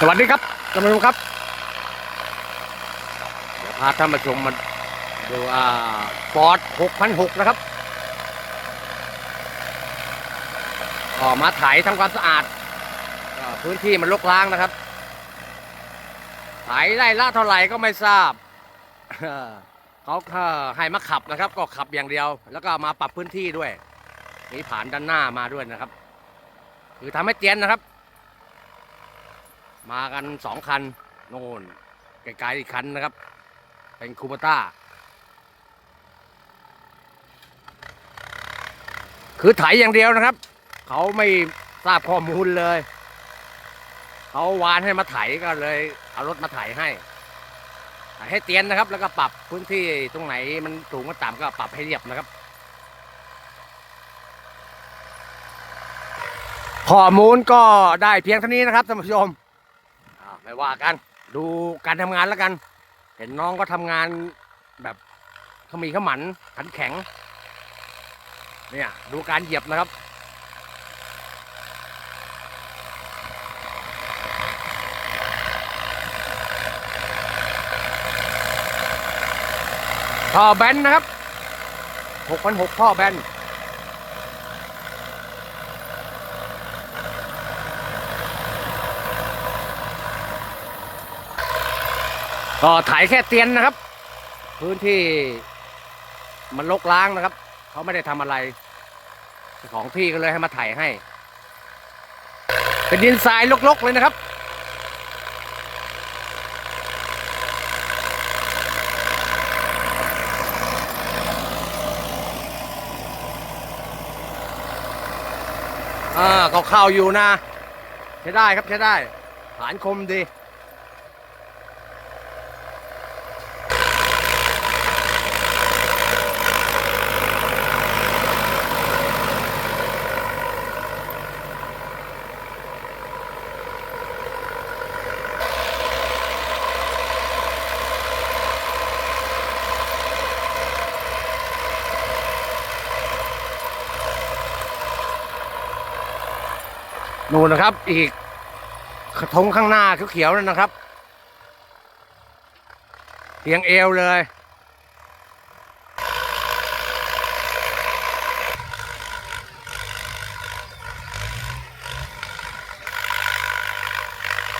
สวัสดีครับท่านผู้ชมครับเดี๋ยวพาท่านผู้ชมมาดูอ่าฟอร์ด6,600นะครับก็มาไถทำความสะอาดพื้นที่มันรกร้างนะครับไถได้ละเท่าไหร่ก็ไม่ทราบเขาให้มาขับนะครับ ก็ขับอย่างเดียว แล้วก็มาปรับพื้นที่ด้วย มีผ่านด้านหน้ามาด้วยนะครับ คือทำให้เจียนนะครับ มากันสองคันโน่นไกลๆอีกคันนะครับ เป็นคูปต้า คือไถอย่างเดียวนะครับ เขาไม่ทราบข้อมูลเลย เขาวานให้มาไถก็เลยเอารถมาไถให้ไถให้เตียนนะครับ แล้วก็ปรับพื้นที่ตรงไหนมันสูงมันต่ำก็ปรับให้เรียบนะครับ ข้อมูลก็ได้เพียงเท่านี้นะครับท่านผู้ชม ไม่ว่ากัน ดูการทำงานแล้วกัน เห็นน้องก็ทำงานแบบขมีขมันขันแข็ง เนี่ยดูการเหยียบนะครับท่อแบนนะครับ 6,600ท่อแบน ก็ถ่ายแค่เตียนนะครับ พื้นที่มันลกล้างนะครับ เขาไม่ได้ทำอะไรของที่ก็เลยให้มาถ่ายให้ เป็นดินทรายลกๆเลยนะครับอ่าก็เข้าอยู่นะ ใช้ได้ครับใช้ได้ ฐานคมดี นู่นนะครับ อีกกระทงข้างหน้าเขียวๆนั่นนะครับเพียงเอวเลย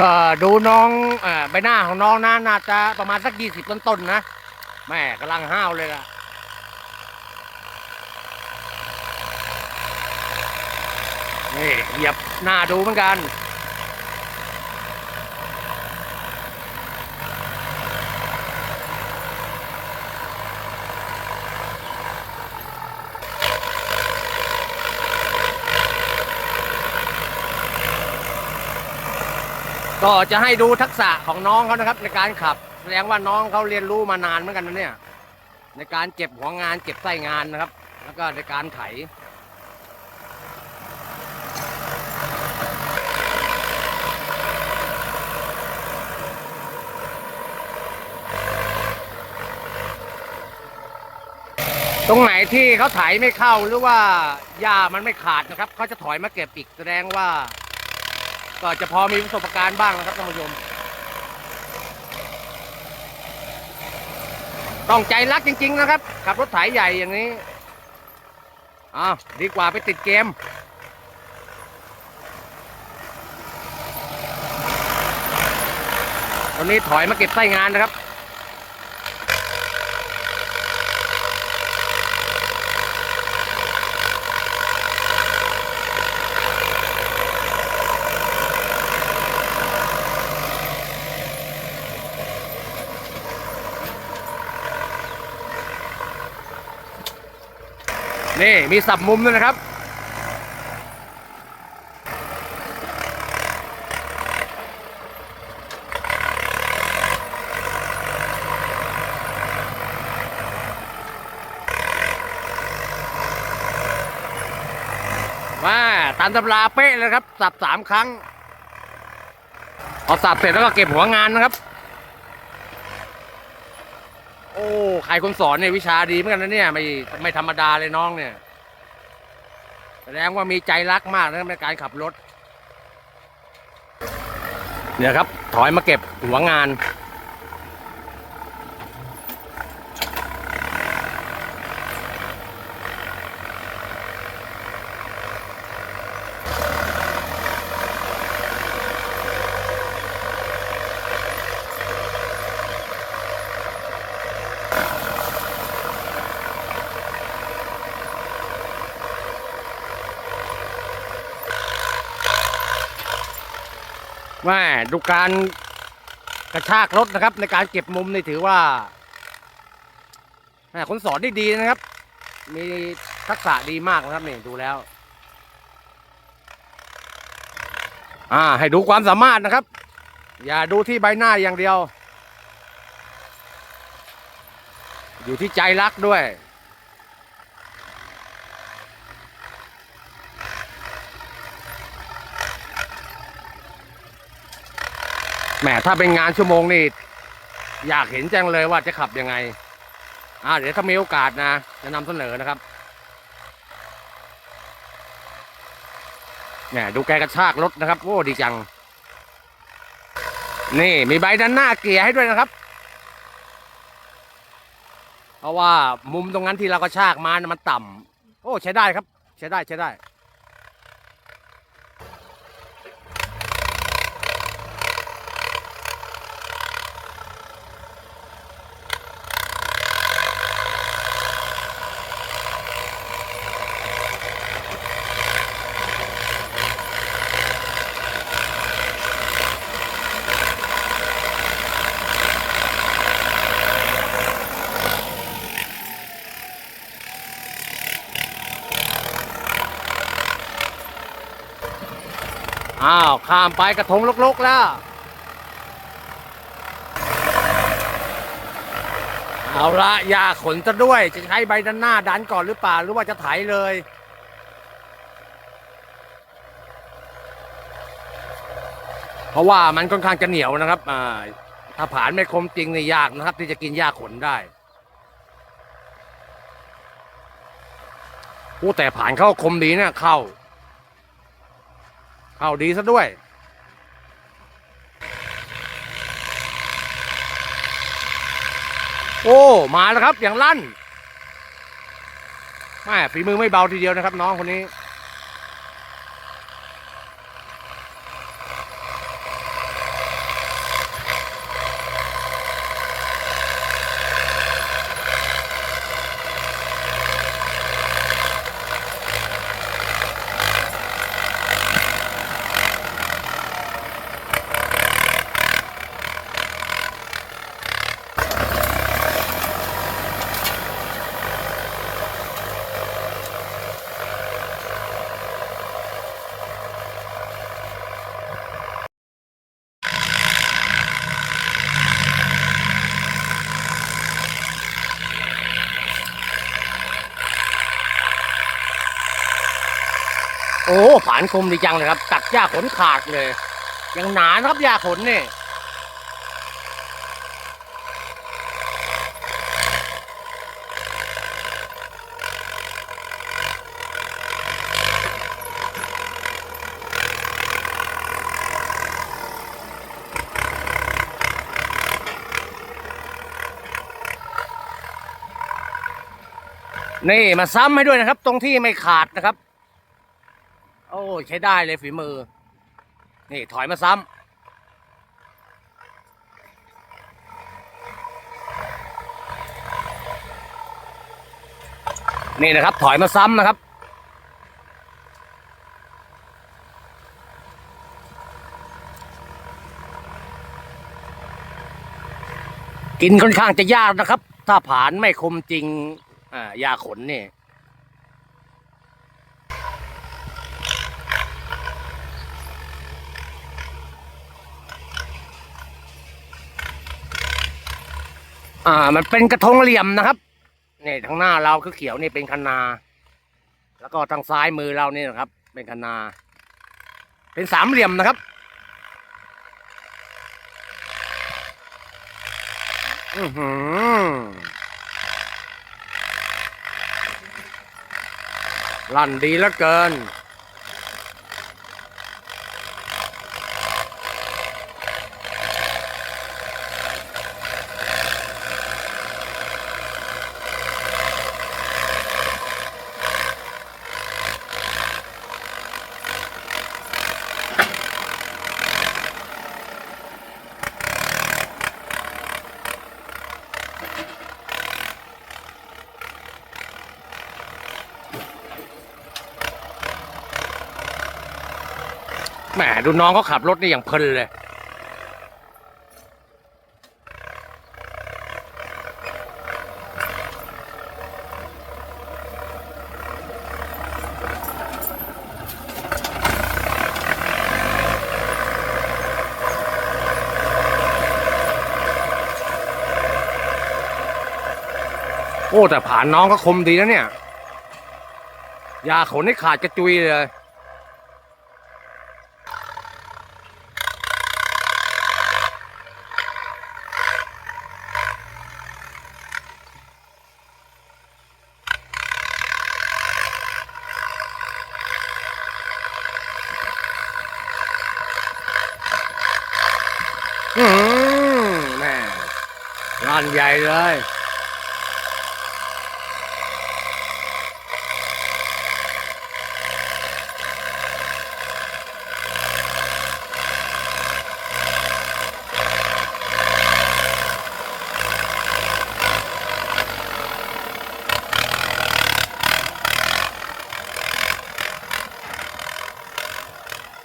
ก็ดูน้องอใบหน้าของน้องนะน่าจะประมาณสักยี่สิบต้นๆนะแม่กำลังห้าวเลยล่ะ นี่เหยียบหน้าดูเหมือนกันก็จะให้ดูทักษะของน้องเขานะครับ ในการขับ แสดงว่าน้องเขาเรียนรู้มานานเหมือนกันนะเนี่ยในการเก็บหัวงานเก็บไส้งานนะครับ แล้วก็ในการไถ ตรงไหนที่เขาไถไม่เข้าหรือว่าหญ้ามันไม่ขาดนะครับเขาจะถอยมาเก็บอีกแสดงว่า ก็จะพอมีประสบการณ์บ้างนะครับท่านผู้ชมต้องใจรักจริง ๆ นะครับ ขับรถไถใหญ่อย่างนี้อ้าวดีกว่าไปติดเกมตอนนี้ถอยมาเก็บไส้งานนะครับ นี่มีสับมุมด้วยนะครับ มาตามตำราเป๊ะเลยครับ สับสามครั้งพอสับเสร็จแล้วก็เก็บหัวงานนะครับ โอ้ใครคนสอนเนี่ยวิชาดีเหมือนกันนะเนี่ยไม่ไม่ธรรมดาเลยน้องเนี่ย แสดงว่ามีใจรักมากนะในการขับรถ เนี่ยครับ ถอยมาเก็บหัวงาน แม่ดูการกระชากรถนะครับ ในการเก็บมุมนี่ถือว่าคนสอนได้ดีนะครับ มีทักษะดีมากนะครับนี่ดูแล้ว อ่า ให้ดูความสามารถนะครับ อย่าดูที่ใบหน้าอย่างเดียว อยู่ที่ใจรักด้วย หมถ้าเป็นงานชั่วโมงนี่อยากเห็นจังเลยว่าจะขับยังไง อ่า เดี๋ยวถ้ามีโอกาสนะ จะนำเสนอนะครับแหมดูแกกระชากรถนะครับโอ้ดีจัง นี่มีใบด้านหน้าเกียร์ให้ด้วยนะครับ เพราะว่ามุมตรงนั้นที่เรากระชากมานะมันต่ำโอ้ใช้ได้ครับ ใช้ได้ใช้ได้ ข้ามไปกระทงลกๆแล้ว เอาละอย่าขนจะด้วย จะใช้ใบด้านหน้าดันก่อนหรือเปล่า หรือว่าจะไถเลย เพราะว่ามันค่อนข้างจะเหนียวนะครับ อ่า ถ้าผ่านไม่คมจริงนี่ยากนะครับ ที่จะกินหญ้าขนได้โอ้แต่ผ่านเข้าคมดีเนี่ยเข้า เข้าดีซะด้วย โอ้ มาแล้วครับ อย่างลั่นแม่ฝีมือไม่เบาทีเดียวนะครับ น้องคนนี้ โอ้ผ่านคมดีจังเลยครับ ตัดหญ้าขนขาดเลย ยังหนานะครับหญ้าขนนี่นี่มาซ้ำให้ด้วยนะครับ ตรงที่ไม่ขาดนะครับ อ้ใช้ได้เลยฝีมือ นี่ถอยมาซ้ำนี่นะครับ ถอยมาซ้ำนะครับกินค่อนข้างจะยากนะครับ ถ้าผานไม่คมจริง อ่ายาขนนี่ อ่า มันเป็นกระทงเหลี่ยมนะครับนี่ทางหน้าเราคือเขียวนี่เป็นคะนา แล้วก็ทางซ้ายมือเรานี่นะครับ เป็นคะนา เป็นสามเหลี่ยมนะครับอือหือลั่นดีเหลือเกิน แหมดูน้องเขาขับรถนี่อย่างเพลินเลย โอ้ แต่ผ่านน้องก็คมดีนะเนี่ย ยาขนให้ขาดกระจุยเลย อืมแม่ร้าน ใหญ่เลย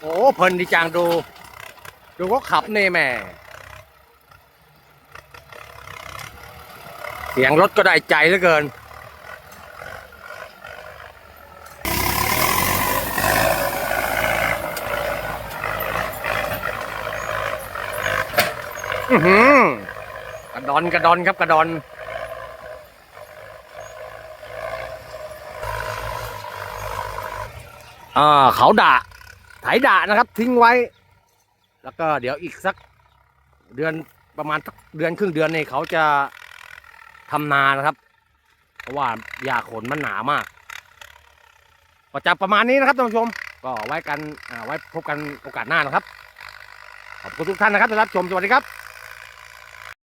โอ้เพลินดีจังดู ดูก็ขับนี่แม่ เสียงรถก็ได้ใจเหลือเกิน อือหือกระดอนกระดอนครับกระดอนอ่าเขาด่าไถด่านะครับ ทิ้งไว้ แล้วก็เดี๋ยวอีกสักเดือนประมาณสักเดือนครึ่งเดือนนี่เขาจะ ทำนานะครับ เพราะว่าหญ้าขนมันหนามากก็จะประมาณนี้นะครับท่านผู้ชม ก็ไว้กันไว้พบกันโอกาสหน้านะครับ ขอบคุณทุกท่านนะครับที่รับชมสวัสดีครับ